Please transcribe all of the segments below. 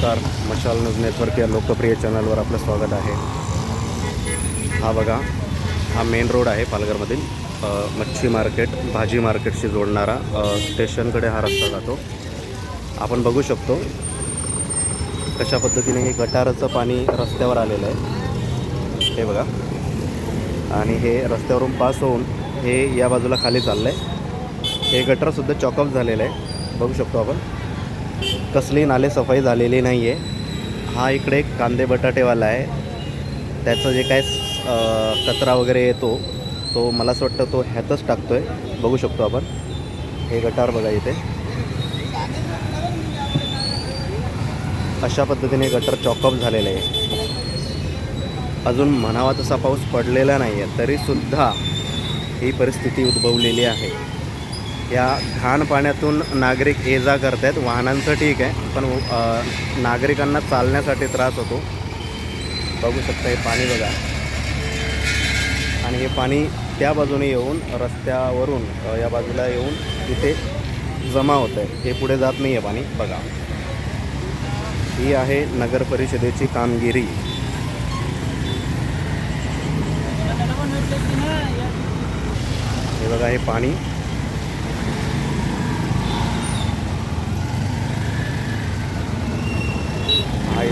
नमस्कार. मशाल news network या लोकप्रिय चॅनलवर आपलं स्वागत आहे. हा बघा हा मेन रोड आहे पालघरमधील मच्छी मार्केट भाजी मार्केटशी जोडणारा स्टेशनकडे हा रस्ता जातो. आपण बघू शकतो कशा पद्धतीने हे गटाराचं पाणी रस्त्यावर आलेलं आहे. हे बघा. आणि हे रस्त्यावरून पास होऊन हे या बाजूला खाली चाललं आहे हे गटारसुद्धा चॉकअप झालेलं आहे. बघू शकतो आपण. कसली नाले सफाई झालेली नाही आहे हा इकडे एक कांदे बटाटेवाला आहे. त्याचं जे काय कचरा वगैरे येतो तो मला असं वाटतं तो ह्यातच टाकतो आहे बघू शकतो आपण. हे गटार बघा इथे. अशा पद्धतीने गटर चॉकअप झालेलं आहे. अजून म्हणावा तसा पाऊस पडलेला नाही आहे तरीसुद्धा ही परिस्थिती उद्भवलेली आहे. या घाण पाण्यातून नागरिक ये जा करत आहेत वाहनांचं ठीक आहे पण नागरिकांना चालण्यासाठी त्रास होतो. बघू शकता हे पाणी बघा. आणि हे पाणी त्या बाजूने येऊन रस्त्यावरून या बाजूला येऊन तिथे जमा होतं आहे हे पुढे जात नाही आहे पाणी बघा. ही आहे नगर परिषदेची कामगिरी. हे बघा हे पाणी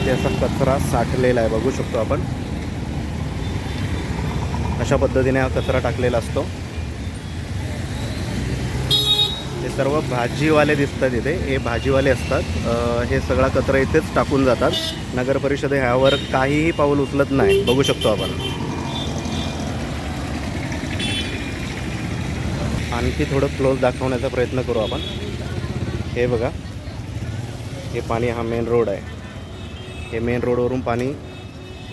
इथे असा कचरा साठलेला आहे. बघू शकतो आपण. अशा पद्धतीने हा कचरा टाकलेला असतो. हे सर्व भाजीवाले दिसतात इथे. हे भाजीवाले असतात. हे सगळा कचरा इथेच टाकून जातात. नगर परिषद ह्यावर काहीही पाऊल उचलत नाही. बघू शकतो आपण. आणखी थोडं क्लोज दाखवण्याचा प्रयत्न करू आपण. हे बघा. हे पाणी हा मेन रोड आहे. हे मेन रोडवरून पाणी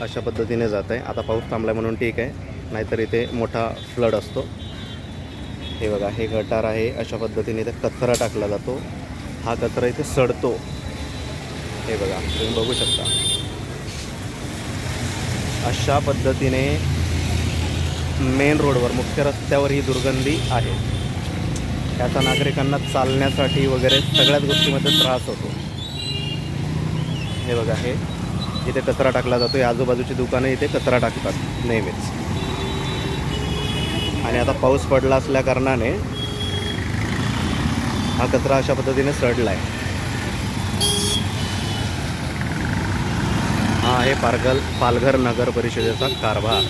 अशा पद्धतीने जात आहे. आता पाऊस थांबला म्हणून ठीक आहे. नाहीतर इथे मोठा फ्लड असतो. हे बघा हे गटार आहे. अशा पद्धतीने इथे कचरा टाकला जातो. हा कचरा इथे सडतो. हे बघा तुम्ही बघू शकता. अशा पद्धतीने मेन रोडवर मुख्य रस्त्यावर ही दुर्गंधी आहे. त्याचा नागरिकांना चालण्यासाठी वगैरे सगळ्याच गोष्टीमध्ये त्रास होतो. हे बघा हे इथे कचरा टाकला जातो या आजूबाजूची दुकानं इथे कचरा टाकतात नेहमीच. आणि आता पाऊस पडला असल्या कारणाने हा कचरा अशा पद्धतीने सडला आहे हा आहे पारगल पालघर नगर परिषदेचा कारभार.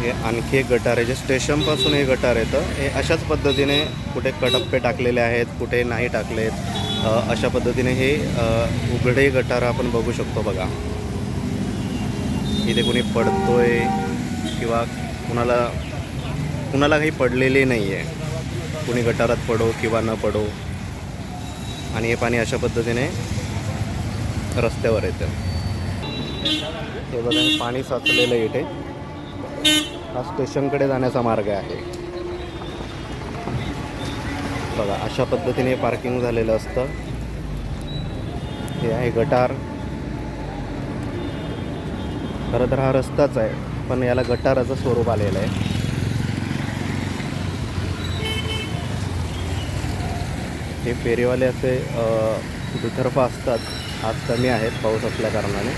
हे आणखी एक गटार आहे जे स्टेशनपासून हे गटार येतं. हे अशाच पद्धतीने कुठे कडप्पे टाकलेले आहेत कुठे नाही टाकलेत. अशा पद्धतीने हे उघडे गटार आपण बघू शकतो बघा. इथे कोणी पडतोय किंवा कुणाला कुणाला काही पडलेले नाही आहे कुणी गटारात पडो किंवा न पडो. आणि हे पाणी अशा पद्धतीने रस्त्यावर येतं. हे बघा पाणी साचलेलं आहे इथे. हा स्टेशनकडे जाण्याचा मार्ग आहे. बघा अशा पद्धतीने पार्किंग झालेलं असतं. हे आहे गटार. खरं तर हा रस्ताच आहे पण याला गटाराचं स्वरूप आलेलं आहे. हे फेरीवाले असे दुतर्फा असतात. आज कमी आहेत पाऊस असल्या कारणाने.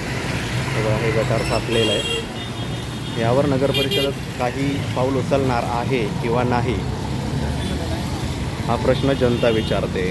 हे गटार फाटलेलं आहे. यावर नगरपरिषद काही पाऊल उचलणार आहे किंवा नाही हा प्रश्न जनता विचारते.